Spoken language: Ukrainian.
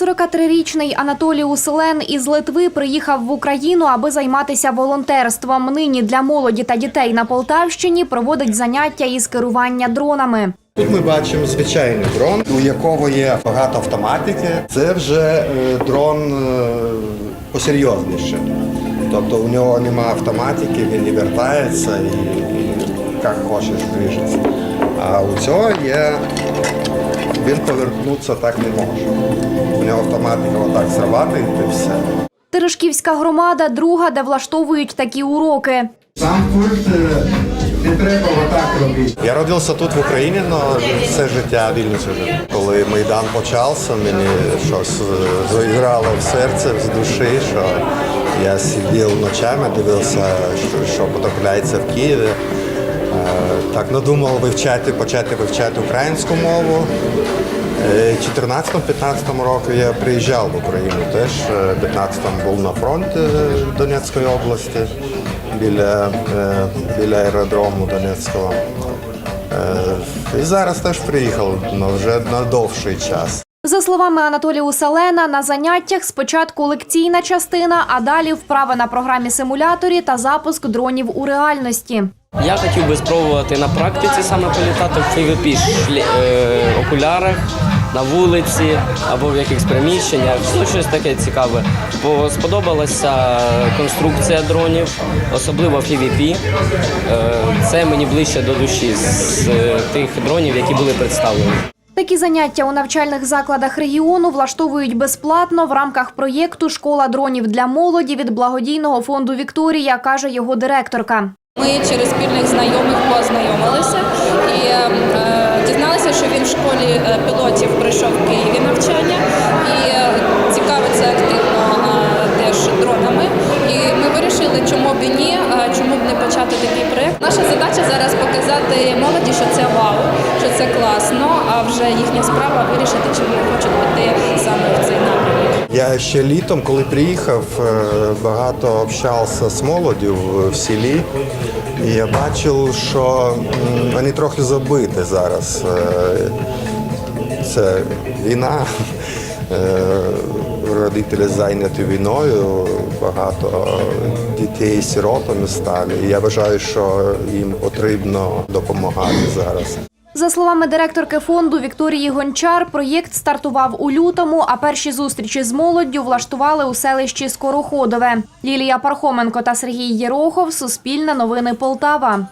43-річний Анатолій Уселен із Литви приїхав в Україну, аби займатися волонтерством. Нині для молоді та дітей на Полтавщині проводить заняття із керування дронами. Тут ми бачимо звичайний дрон, у якого є багато автоматики. Це вже е, дрон е, посерйозніше. Тобто у нього немає автоматики, він не вертається і як хочеш движеться. А у цього є він повернутися так не може. У нього автоматика отак срабатує і все. Терешківська громада друга, де влаштовують такі уроки. Сам пульт не треба отак робити. Я родився тут в Україні, але все життя вільницю жив. Коли Майдан почався, мені щось е, заіграло в серце, в душі, що я сидів ночами, дивився, що, що потрапляється в Києві. Е, Так надумав вивчати, почати вивчати українську мову. Е, У 14-15 року я приїжджав в Україну теж. Е, В 15-му був на фронті е, Донецької області біля, е, біля аеродрому Донецького. Е, І зараз теж приїхав але вже на довший час. За словами Анатолія Уселена, на заняттях спочатку лекційна частина, а далі вправи на програмі симуляторі та запуск дронів у реальності. Я хотів би спробувати на практиці саме політати в шлі- е, окулярах, на вулиці або в якихось приміщеннях. Ну, щось таке цікаве. Бо сподобалася конструкція дронів, особливо FVP. Е, це мені ближче до душі з тих дронів, які були представлені. Такі заняття у навчальних закладах регіону влаштовують безплатно в рамках проєкту Школа дронів для молоді від благодійного фонду Вікторія, каже його директорка. Ми через спільних знайомих познайомилися і е, дізналися, що він в школі е, пілотів пройшов в Києві навчання і е, цікавиться активно е, теж дронами. І ми вирішили, чому б і ні, е, чому б не почати такий проєкт. Наша задача зараз показати молоді, що це вау, що це класно, а вже їхня справа вирішити, чи вони хочуть піти саме. Я ще літом, коли приїхав, е, багато общався з молоддю в- селі. І я бачив, що вони трохи забиті зараз. Е, Це війна. Е, Родителі зайняті війною, багато дітей сиротами стали. І я вважаю, що їм потрібно допомагати зараз. За словами директорки фонду Вікторії Гончар, проєкт стартував у лютому, а перші зустрічі з молоддю влаштували у селищі Скороходове. Лілія Пархоменко та Сергій Єрохов. Суспільне новини Полтава.